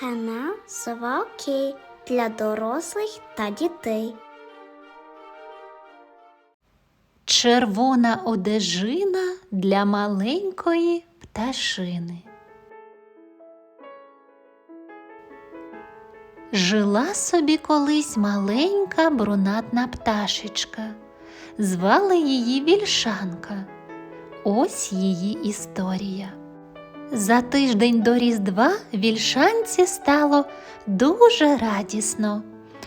Канал Сова Окей для дорослих та дітей. Червона одежина для маленької пташини. Жила собі колись маленька брунатна пташечка. Звали її Вільшанка. Ось її історія. За тиждень до Різдва вільшанці стало дуже радісно.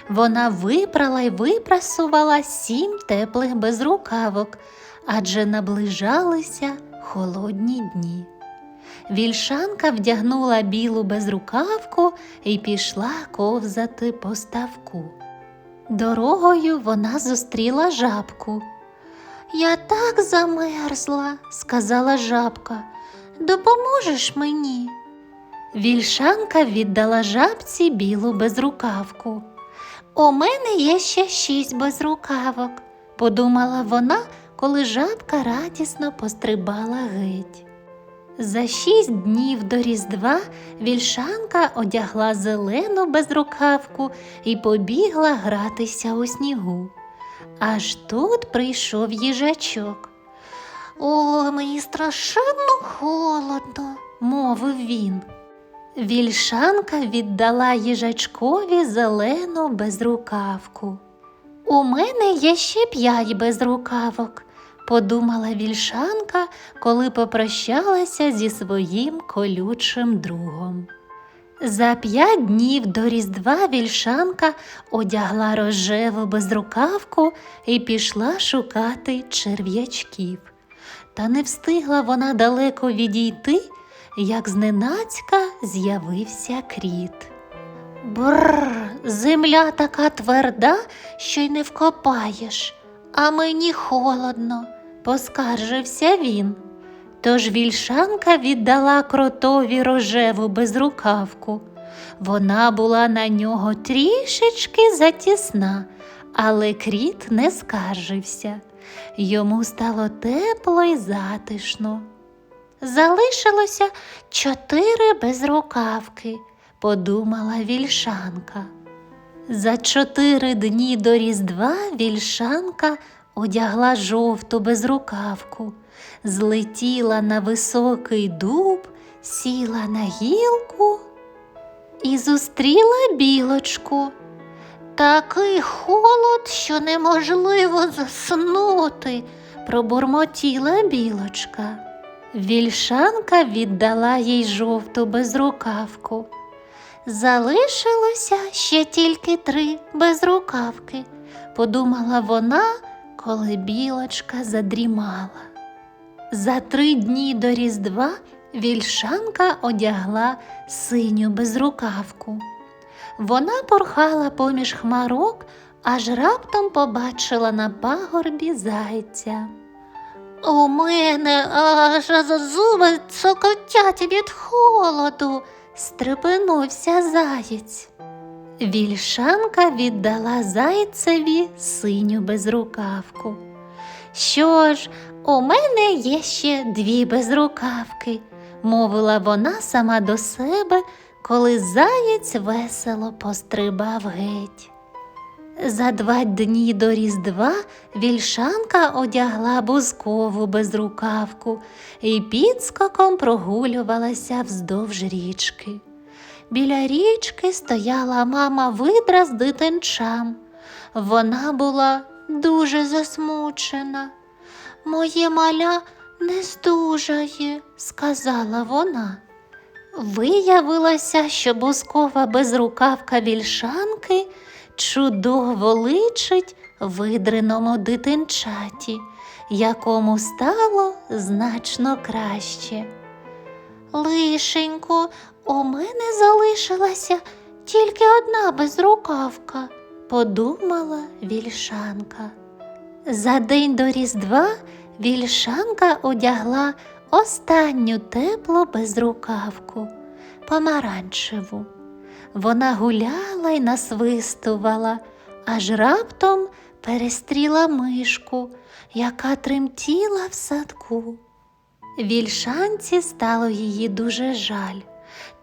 Вона випрала й випрасувала сім теплих безрукавок, адже наближалися холодні дні. Вільшанка вдягнула білу безрукавку і пішла ковзати по ставку. Дорогою вона зустріла жабку. Я так замерзла, сказала жабка. Допоможеш мені? Вільшанка віддала жабці білу безрукавку. У мене є ще шість безрукавок, подумала вона, коли жабка радісно пострибала геть. За шість днів до Різдва вільшанка одягла зелену безрукавку і побігла гратися у снігу. Аж тут прийшов їжачок. О, мені страшенно холодно, мовив він. Вільшанка віддала їжачкові зелену безрукавку. У мене є ще п'ять безрукавок, подумала вільшанка, коли попрощалася зі своїм колючим другом. За п'ять днів до Різдва вільшанка одягла рожеву безрукавку і пішла шукати черв'ячків. Та не встигла вона далеко відійти, як зненацька з'явився кріт. Бррр, земля така тверда, що й не вкопаєш, а мені холодно, поскаржився він. Тож вільшанка віддала кротові рожеву безрукавку. Вона була на нього трішечки затісна, але кріт не скаржився. Йому стало тепло й затишно. Залишилося чотири безрукавки, подумала вільшанка. За чотири дні до Різдва вільшанка одягла жовту безрукавку, злетіла на високий дуб, сіла на гілку і зустріла білочку. Такий холод, що неможливо заснути, пробурмотіла білочка. Вільшанка віддала їй жовту безрукавку. Залишилося ще тільки три безрукавки, подумала вона, коли білочка задрімала. За три дні до Різдва вільшанка одягла синю безрукавку. Вона порхала поміж хмарок, аж раптом побачила на пагорбі зайця. У мене аж зуби цокотять від холоду, стрепенувся заєць. Вільшанка віддала зайцеві синю безрукавку. Що ж, у мене є ще дві безрукавки, мовила вона сама до себе, коли заєць весело пострибав геть. За два дні до Різдва вільшанка одягла бузкову безрукавку і підскоком прогулювалася вздовж річки. Біля річки стояла мама видра з дитинчам. Вона була дуже засмучена. Моє маля не здужає, сказала вона. Виявилося, що бускова безрукавка вільшанки чудово личить видриному дитинчаті, якому стало значно краще. Лишенько, у мене залишилася тільки одна безрукавка, подумала вільшанка. За день до Різдва вільшанка одягла останню теплу безрукавку, помаранчеву. Вона гуляла й насвистувала, аж раптом перестріла мишку, яка тремтіла в садку. Вільшанці стало її дуже жаль.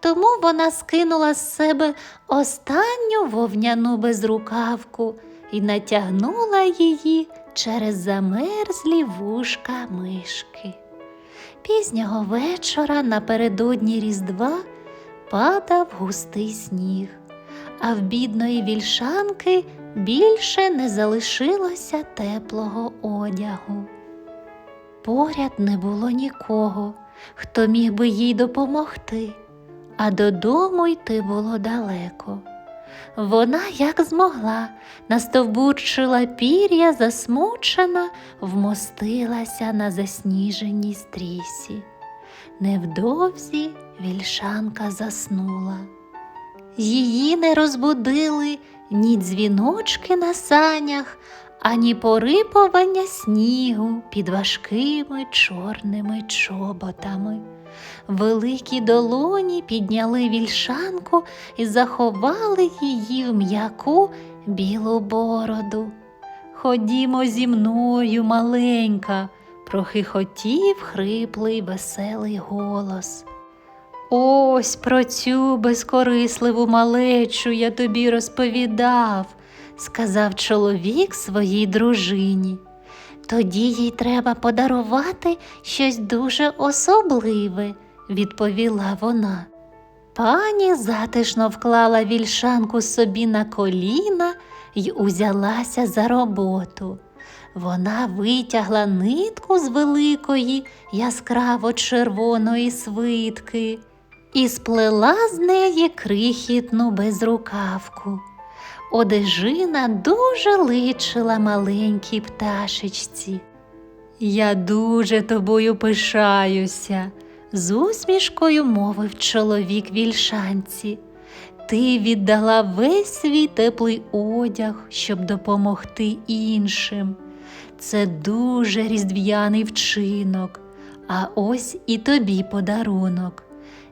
тому вона скинула з себе останню вовняну безрукавку і натягнула її через замерзлі вушка мишки. Пізнього вечора напередодні Різдва падав густий сніг, а в бідної вільшанки більше не залишилося теплого одягу. Поряд не було нікого, хто міг би їй допомогти, а додому йти було далеко. Вона, як змогла, настовбурчила пір'я, засмучена, вмостилася на засніженій стрісі. Невдовзі вільшанка заснула. Її не розбудили ні дзвіночки на санях, ані порипування снігу під важкими чорними чоботами. Великі долоні підняли вільшанку і заховали її в м'яку білу бороду. Ходімо зі мною, маленька, прохихотів хриплий веселий голос. Ось про цю безкорисливу малечу я тобі розповідав, сказав чоловік своїй дружині. Тоді їй треба подарувати щось дуже особливе, відповіла вона. Пані затишно вклала вільшанку собі на коліна й узялася за роботу. Вона витягла нитку з великої яскраво червоної свитки і сплела з неї крихітну безрукавку. Одежина дуже личила маленькій пташечці. Я дуже тобою пишаюся, з усмішкою мовив чоловік вільшанці. Ти віддала весь свій теплий одяг, щоб допомогти іншим. Це дуже різдв'яний вчинок, а ось і тобі подарунок.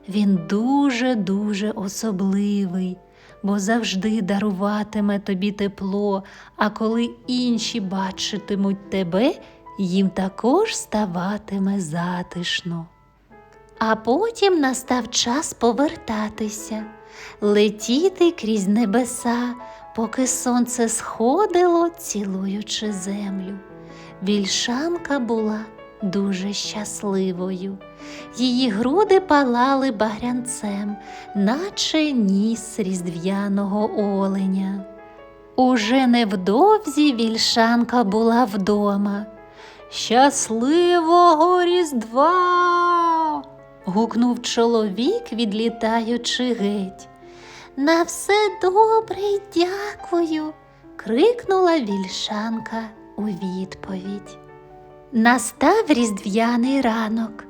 Він дуже-дуже особливий, бо завжди даруватиме тобі тепло, а коли інші бачитимуть тебе, їм також ставатиме затишно. А потім настав час повертатися, летіти крізь небеса, поки сонце сходило, цілуючи землю. Вільшанка була дуже щасливою. Її груди палали багрянцем, наче ніс різдв'яного оленя. Уже невдовзі вільшанка була вдома. Щасливого Різдва. гукнув чоловік, відлітаючи геть. На все добре й дякую. крикнула вільшанка у відповідь. Настав різдв'яний ранок.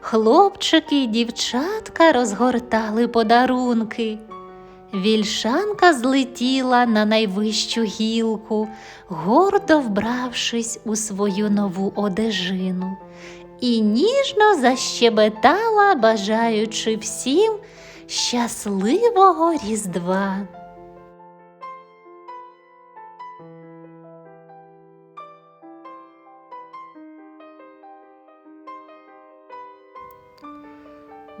Хлопчики й дівчатка розгортали подарунки. Вільшанка злетіла на найвищу гілку, гордо вбравшись у свою нову одежину, і ніжно защебетала, бажаючи всім щасливого Різдва.